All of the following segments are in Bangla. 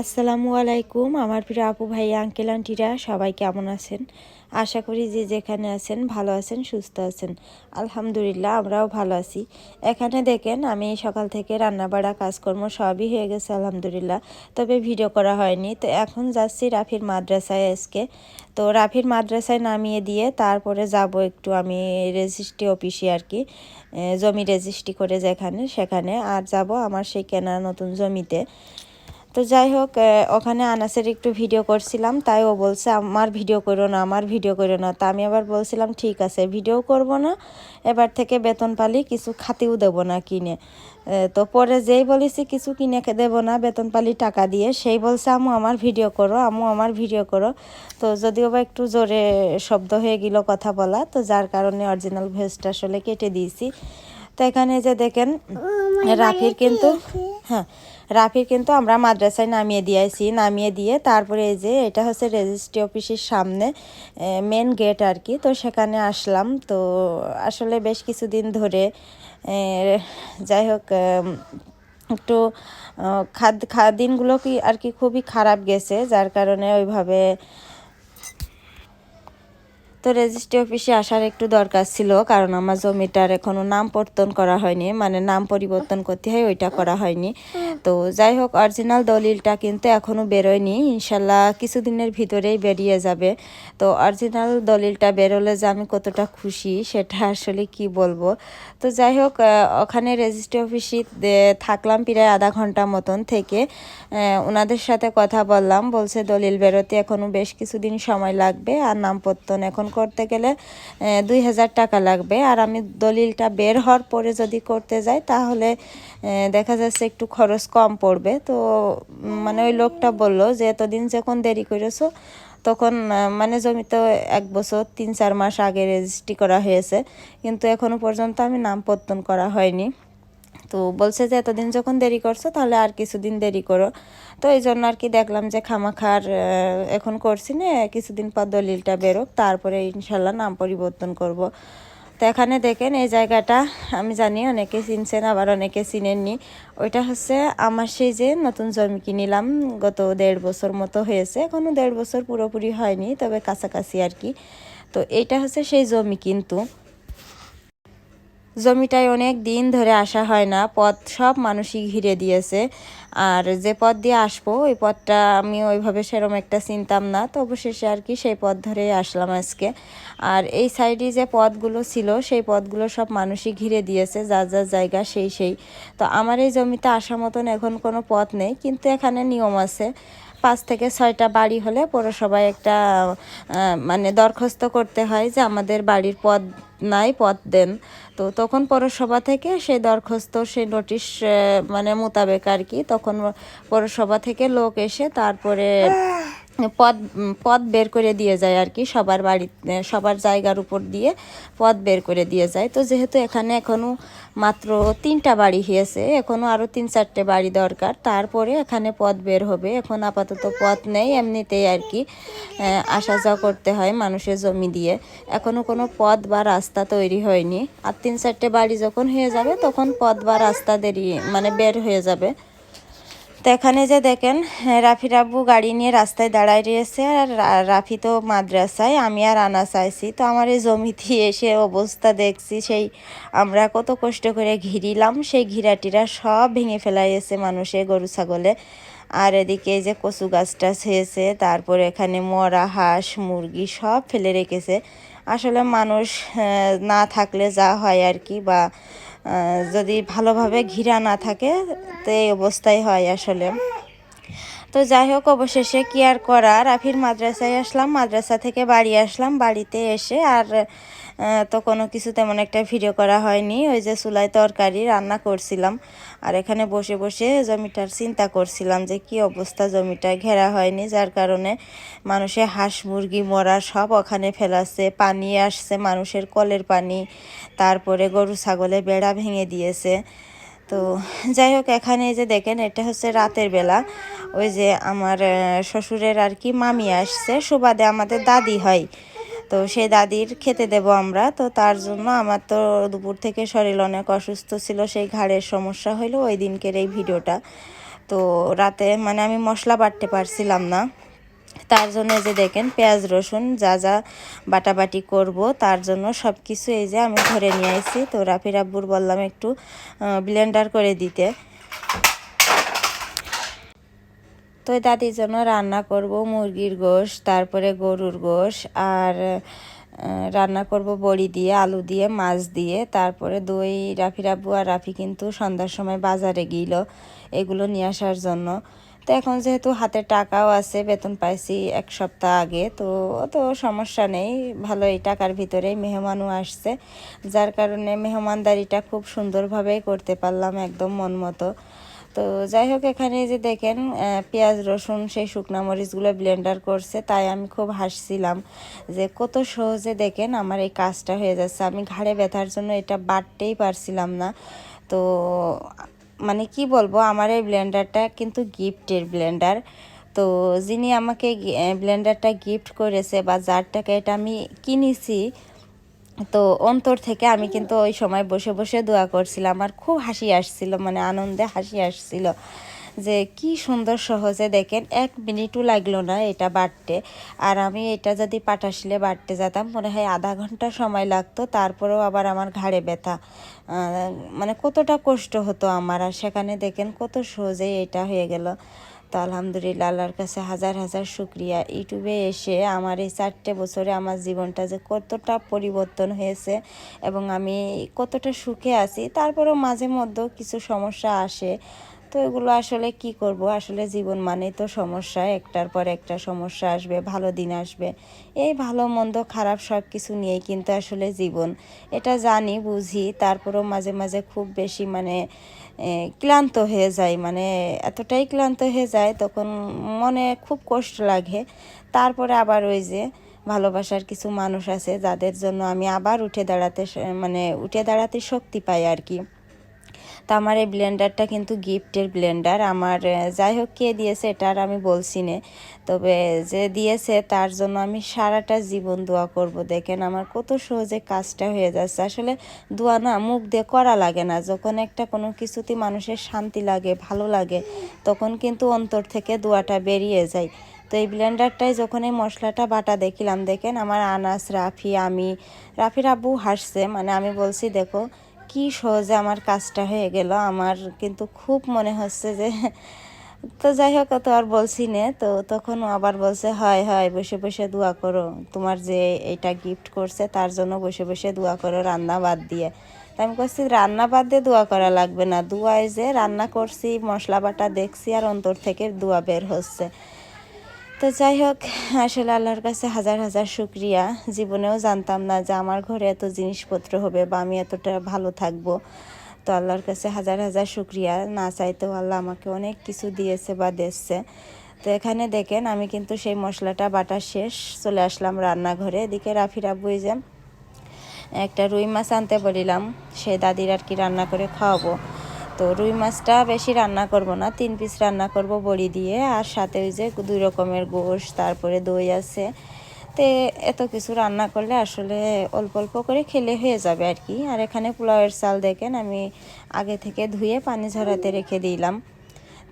আসসালামু আলাইকুম, আমার প্রিয় আপু ভাই, আঙ্কেল, আন্টিরা, সবাই কেমন আছেন? আশা করি যে যেখানে আছেন, ভালো আছেন, সুস্থ আছেন। আলহামদুলিল্লাহ, আমরাও ভালো আছি। এখানে দেখেন, আমি সকাল থেকে রান্নাবাড়া, কাজকর্ম সবই হয়ে গেছে, আলহামদুলিল্লাহ। তবে ভিডিও করা হয়নি। তো এখন যাচ্ছি রাফির মাদ্রাসায় আজকে। তো রাফির মাদ্রাসায় নামিয়ে দিয়ে তারপরে যাব একটু আমি রেজিস্ট্রি অফিসে আর কি জমি রেজিস্ট্রি করে যেখানে, সেখানে। আর যাব আমার সেই কেনা নতুন জমিতে। তো যাই হোক ওখানে আনাসের একটু ভিডিও করছিলাম তাই ও বলছে আমার ভিডিও করো না আমার ভিডিও করো না। তা আমি আবার বলছিলাম ঠিক আছে ভিডিও করব না এবার থেকে বেতন পালি কিছু খাতেও দেবো না কিনে। তো পরে যেই বলেছি কিছু কিনে দেবো না বেতন পালি টাকা দিয়ে। সেই বলছে আমু আমার ভিডিও করো আমু আমার ভিডিও করো। তো যদিও বা একটু জোরে শব্দ হয়ে গেল কথা বলা তো যার কারণে অরিজিনাল ভয়েসটা আসলে কেটে দিয়েছি। তো এখানে যে দেখেন রাফির কিন্তু হ্যাঁ রাফির কিন্তু আমরা মাদ্রাসায় নামিয়ে দিয়েছি, নামিয়ে দিয়ে তারপরে এই যে এটা হচ্ছে রেজিস্ট্রি অফিসের সামনে মেন গেট আর কি। তো সেখানে আসলাম। তো আসলে বেশ কিছুদিন ধরে যাই হোক একটু খাদ দিনগুলো কি আর কি খুবই খারাপ গেছে, যার কারণে ওইভাবে তো রেজিস্ট্রি অফিসে আসার একটু দরকার ছিল, কারণ আমার জমিটার এখনও নাম পরিবর্তন করা হয়নি মানে নাম পরিবর্তন করতে হয়, ওইটা করা হয়নি। তো যাই হোক অরিজিনাল দলিলটা কিন্তু এখনও বেরোয়নি, ইনশাল্লাহ কিছুদিনের ভিতরেই বেরিয়ে যাবে। তো অরিজিনাল দলিলটা বেরোলে যে আমি কতটা খুশি, সেটা আসলে কি বলব? তো যাই হোক ওখানে রেজিস্ট্রি অফিসে থাকলাম প্রায় আধা ঘণ্টা মতন থেকে। ওনাদের সাথে কথা বললাম, বলছে দলিল বেরোতে এখনও বেশ কিছুদিন সময় লাগবে, আর নামপত্তন এখন করতে গেলে দুই হাজার টাকা লাগবে। আর আমি দলিলটা বের হওয়ার পরে যদি করতে যাই, তাহলে দেখা যাচ্ছে একটু খরচ কম পড়বে। তো মানে ওই লোকটা বলল যে, এতদিন যখন দেরি করেছ, তখন মানে জমি তো এক বছর, তিন চার মাস আগে রেজিস্ট্রি করা হয়েছে। কিন্তু এখনও পর্যন্ত আমি নাম পত্তন করা হয়নি। তো বলছে যে, এতদিন যখন দেরি করছ, তাহলে আর কিছুদিন দেরি করো। তো এই জন্য আর কি দেখলাম যে, খামাখার এখন করছি না, কিছুদিন পর দলিলটা বেরোক, তারপরে ইনশাল্লাহ নাম পরিবর্তন করব। তো এখানে দেখেন, এই জায়গাটা আমি জানি অনেকে চিনছেন, আবার অনেকে চিনেননি। ওইটা হচ্ছে আমার সেই যে, নতুন জমি কিনিলাম, গত দেড় বছর মতো হয়েছে। এখনও দেড় বছর পুরোপুরি হয়নি, তবে কাছাকাছি আর কি। তো এইটা হচ্ছে সেই জমি কিন্তু। জমিটায় অনেক দিন ধরে আসা হয় না, পথ সব মানুষই ঘিরে দিয়েছে। আর যে পথ দিয়ে আসব, ওই পথটা আমি ওইভাবে সেরম একটা চিনতাম না, তো অবশেষে আর কি সেই পথ ধরেই আসলাম আজকে। আর এই সাইডে যে পথগুলো ছিল, সেই পথগুলো সব মানুষই ঘিরে দিয়েছে, যার যার জায়গা সেই সেই। তো আমার এই জমিতে আসার মতন এখন কোনো পথ নেই, কিন্তু এখানে নিয়ম আছে। পাঁচ থেকে ছয়টা বাড়ি হলে পৌরসভায় একটা মানে দরখাস্ত করতে হয় যে আমাদের বাড়ির পদ নাই, পদ দেন। তো তখন পৌরসভা থেকে সেই দরখাস্ত, সেই নোটিশ মানে মোতাবেক আর কি, তখন পৌরসভা থেকে লোক এসে তারপরে পদ পদ বের করে দিয়ে যায় আর কি, সবার বাড়ি সবার জায়গার উপর দিয়ে পদ বের করে দিয়ে যায়। তো যেহেতু এখানে এখনও মাত্র তিনটা বাড়ি হয়েছে এখনও আরও তিন চারটে বাড়ি দরকার, তারপরে এখানে পদ বের হবে। এখন আপাতত পথ নেই, এমনিতেই আর কি আসা যাওয়া করতে হয় মানুষের জমি দিয়ে। এখনও কোনো পথ বা রাস্তা তৈরি হয়নি। আর তিন চারটে বাড়ি যখন হয়ে যাবে, তখন পথ বা রাস্তা দেরি মানে বের হয়ে যাবে। তো এখানে যে দেখেন হ্যাঁ, রাফির আব্বু গাড়ি নিয়ে রাস্তায় দাঁড়ায় রয়েছে আর রাফি তো মাদ্রাসায় আমি আর আনা চাইছি তো আমার এই জমিতে এসে অবস্থা দেখছি সেই আমরা কত কষ্ট করে ঘিরিলাম সেই ঘিরাটিরা সব ভেঙে ফেলাইছে মানুষে গরু ছাগলে। আর এদিকে যে কচু গাছটা ছেয়েছে তারপরে এখানে মরা হাঁস মুরগি সব ফেলে রেখেছে। আসলে মানুষ না থাকলে যা হয় আর কি বা যদি ভালোভাবে ঘিরা না থাকে তো এই অবস্থায় হয় আসলে। তো যাই হোক, অবশেষে কি আর করা রাফির মাদ্রাসায় আসলাম, মাদ্রাসা থেকে বাড়ি আসলাম, বাড়িতে এসে আর তো কোনো কিছু তেমন একটা ভিডিও করা হয়নি। ওই যে চুলায় তরকারি রান্না করছিলাম আর এখানে বসে বসে জমিটার চিন্তা করছিলাম যে কি অবস্থা জমিটা? ঘেরা হয়নি, যার কারণে মানুষের হাঁস, মুরগি, মরা সব ওখানে ফেলাছে পানি আসছে, মানুষের কলের পানি, তারপরে গরু ছাগলে বেড়া ভেঙে দিয়েছে। তো যাই হোক, এখানে যে দেখেন, এটা হচ্ছে রাতের বেলা। ওই যে আমার শ্বশুরের আর কি মামি আসছে, সুবাদে আমাদের দাদি হয়। তো সেই দাদির খেতে দেব আমরা। তো তার জন্য আমার তো দুপুর থেকে শরীর অনেক অসুস্থ ছিল, সেই ঘাড়ের সমস্যা হলো ওই দিনকের এই ভিডিওটা। তো রাতে মানে আমি মশলা বাটতে পারছিলাম না। তার জন্য যে দেখেন, পেঁয়াজ, রসুন যা যা বাটাবাটি করব, তার জন্য সব কিছু এই যে আমি ধরে নিয়ে আসি তো রাফি রাব্বুর বললাম একটু ব্লেন্ডার করে দিতে। তো দাদির জন্য রান্না করব মুরগির গোশ, তারপরে গরুর গোশ, আর রান্না করব বড়ি দিয়ে, আলু দিয়ে, মাছ দিয়ে, তারপরে দই, রাফি রাব্বু আর রাফি কিন্তু সন্ধ্যার সময় বাজারে গিল এগুলো নিয়ে আসার জন্য। তো এখন যেহেতু হাতে টাকাও আছে, বেতন পাইছি এক সপ্তাহ আগে, তো অত সমস্যা নেই ভালো এই টাকার ভিতরেই মেহমানও আসছে। যার কারণে মেহমানদারিটা খুব সুন্দরভাবেই করতে পারলাম একদম মন মতো। তো যাই হোক, এখানে যে দেখেন পেঁয়াজ, রসুন, সেই শুকনা মরিচগুলো ব্লেন্ডার করছে, তাই আমি খুব হাসছিলাম যে কত সহজে দেখেন আমার এই কাজটা হয়ে যাচ্ছে। আমি ঘাড়ে ব্যথার জন্য এটা বাড়তেই পারছিলাম না। তো মানে কি বলব, আমার এই ব্লেন্ডারটা কিন্তু গিফটের ব্লেন্ডার তো যিনি আমাকে ব্লেন্ডারটা গিফট করেছে বা যার টাকা এটা আমি কিনেছি, তো অন্তর থেকে আমি কিন্তু ওই সময় বসে বসে দোয়া করছিলাম। আর খুব হাসি আসছিল মানে আনন্দে হাসি আসছিল। যে কি সুন্দর সহজে দেখেন, এক মিনিটও লাগল না এটা বাড়তে। আর আমি এটা যদি পাটাশিলে বাড়তে যেতাম, মনে হয় আধা ঘণ্টা সময় লাগতো, তারপরেও আবার আমার ঘাড়ে ব্যথা। মানে কতটা কষ্ট হতো আমার, আর সেখানে দেখেন কত সহজেই এটা হয়ে গেল। তো আলহামদুলিল্লাহ, আল্লাহর কাছে হাজার হাজার শুক্রিয়া। ইউটিউবে এসে আমার এই চারটে বছরে আমার জীবনটা যে কতটা পরিবর্তন হয়েছে এবং আমি কতটা সুখে আছি, তারপরেও মাঝে মধ্যেও কিছু সমস্যা আসে। তো এগুলো আসলে কি করব? আসলে জীবন মানে তো সমস্যা। একটার পর একটা সমস্যা আসবে, ভালো দিন আসবে। এই ভালো, মন্দ, খারাপ সব কিছু নিয়েই কিন্তু আসলে জীবন। এটা জানি, বুঝি, তারপরেও মাঝে মাঝে খুব বেশি মানে ক্লান্ত হয়ে যায় মানে এতটাই ক্লান্ত হয়ে যায় তখন মনে খুব কষ্ট লাগে। তারপরে আবার ওই যে ভালোবাসার কিছু মানুষ আছে, যাদের জন্য আমি আবার উঠে দাঁড়াতে মানে উঠে দাঁড়াতে শক্তি পাই আর কি। তো আমার এই ব্লেন্ডারটা কিন্তু গিফটের ব্লেন্ডার আমার যাই হোক, কে দিয়েছে এটা আর আমি বলছি না। তবে, যে দিয়েছে তার জন্য আমি সারাটা জীবন দোয়া করব। দেখেন আমার কত সহজে কাজটা হয়ে যাচ্ছে। আসলে দোয়া না, মুখ দিয়ে করা লাগে না। যখন একটা কোনো কিছুতে মানুষের শান্তি লাগে, ভালো লাগে, তখন কিন্তু অন্তর থেকে দোয়াটা বেরিয়ে যায়। তো এই ব্লেন্ডারটায় যখন এই মশলাটা বাটা দেখিলাম, দেখেন আমার আনাস, রাফি, আমি, রাফির আব্বু হাসছে। মানে আমি বলছি, দেখো কি সহজে আমার কাজটা হয়ে গেল, আমার কিন্তু খুব মনে হচ্ছে যে, তো যাই হোক, তো আর বলছি না, তো তখন আবার বলছে, হয় হয়, বসে বসে দোয়া করো, তোমার যে এটা গিফট করছে, তার জন্য বসে বসে দোয়া করো, রান্না বাদ দিয়ে। তা আমি করছি রান্না বাদ দিয়ে দোয়া করা লাগবে না, দোয়ায় যে রান্না করছি, মশলা বাটা দেখছি, আর অন্তর থেকে দোয়া বের হচ্ছে। তো যাই হোক, আসলে আল্লাহর কাছে হাজার হাজার শুক্রিয়া। জীবনেও জানতাম না যে আমার ঘরে এত জিনিসপত্র হবে বা আমি এতটা ভালো থাকব। তো আল্লাহর কাছে হাজার হাজার শুক্রিয়া। না চাইতেও আল্লাহ আমাকে অনেক কিছু দিয়েছে বা দিচ্ছে তো এখানে দেখেন, আমি কিন্তু সেই মশলাটা, বাটা শেষ, চলে আসলাম রান্নাঘরে। এদিকে রাফির আব্বুই যে একটা রুই মাছ আনতে বলিলাম সে দাদির আর কি রান্না করে খাওয়াবো। তো রুই মাছটা বেশি রান্না করব না, তিন পিস রান্না করব বড়ি দিয়ে, আর সাথে ওই যে দুই রকমের গোশ, তারপরে দই আছে। তে এত কিছু রান্না করলে আসলে অল্প অল্প করে খেলে হয়ে যাবে আর কি। আর এখানে পোলাওয়ের চাল দেখেন, আমি আগে থেকে ধুয়ে পানি ঝরাতে রেখে দিলাম।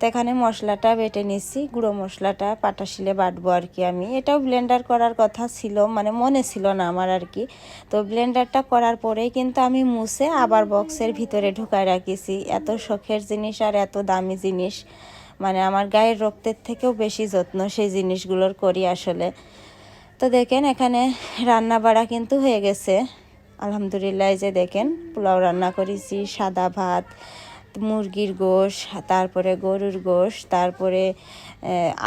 তো এখানে মশলাটা বেটে নিচ্ছি গুঁড়ো মশলাটা পাটাশিলে বাটবো আর কি আমি। এটাও ব্লেন্ডার করার কথা ছিল মানে মনে ছিল না আমার আর কি। তো ব্লেন্ডারটা করার পরেই কিন্তু আমি মুছে আবার বক্সের ভিতরে ঢুকায় রাখিছি। এত শখের জিনিস আর এত দামি জিনিস। মানে আমার গায়ের রক্তের থেকেও বেশি যত্ন সেই জিনিসগুলোর করি আসলে। তো দেখেন এখানে রান্না বাড়া কিন্তু হয়ে গেছে। আলহামদুলিল্লাহ যে দেখেন, পোলাও রান্না করেছি, সাদা ভাত মুরগির গোশ, তারপরে গরুর গোশ, তারপরে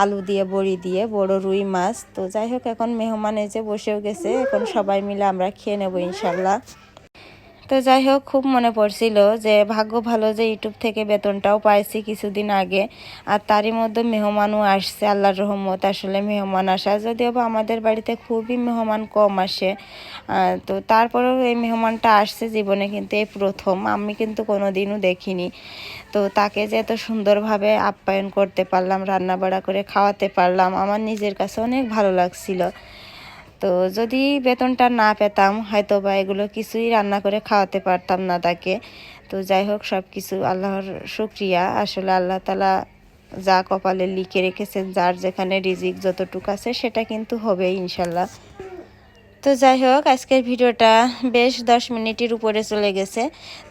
আলু দিয়ে, বড়ি দিয়ে, বড় রুই মাছ। তো যাই হোক, এখন মেহমান এসে বসেও গেছে। এখন সবাই মিলে আমরা খেয়ে নেব ইনশাল্লাহ। তো যাই হোক খুব মনে পড়ছিল যে ভাগ্য ভালো যে ইউটিউব থেকে বেতনটাও পাইছি কিছুদিন আগে, আর তারই মধ্যে মেহমানও আসছে, আল্লাহর রহমত, আসলে মেহমান আসা, যদিও বা আমাদের বাড়িতে খুবই মেহমান কম আসে তো তারপরেও এই মেহমানটা আসছে জীবনে কিন্তু এই প্রথম, আমি কিন্তু কোনোদিনও দেখিনি। তো তাকে যে এত সুন্দরভাবে আপ্যায়ন করতে পারলাম রান্না বাড়া করে খাওয়াতে পারলাম, আমার নিজের কাছে অনেক ভালো লাগছিল। তো যদি বেতনটা না পেতাম হয়তো বা এগুলো কিছুই রান্না করে খাওয়াতে পারতাম না তাকে। তো যাই হোক সব কিছু আল্লাহর শুক্রিয়া। আসলে আল্লাহ তালা যা কপালে লিখে রেখেছেন, যার যেখানে রিজিক যতটুকু আছে, সেটা কিন্তু হবে ইনশাল্লাহ। তো যাই হোক, আজকের ভিডিওটা বেশ দশ মিনিটের উপরে চলে গেছে।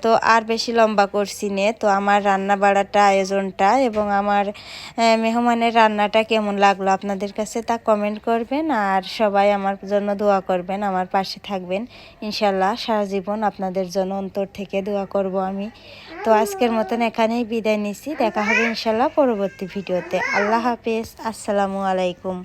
তো আর বেশি লম্বা করছি নে। তো আমার রান্না বাড়াটা আয়োজনটা এবং আমার মেহমানের রান্নাটা কেমন লাগল আপনাদের কাছে তা কমেন্ট করবেন আর সবাই আমার জন্য দোয়া করবেন, আমার পাশে থাকবেন। ইনশাল্লাহ সারা জীবন আপনাদের জন্য অন্তর থেকে দোয়া করব আমি। তো আজকের মতন এখানেই বিদায় নিছি। দেখা হবে ইনশাল্লাহ পরবর্তী ভিডিওতে। আল্লাহ হাফেজ। আসসালামু আলাইকুম।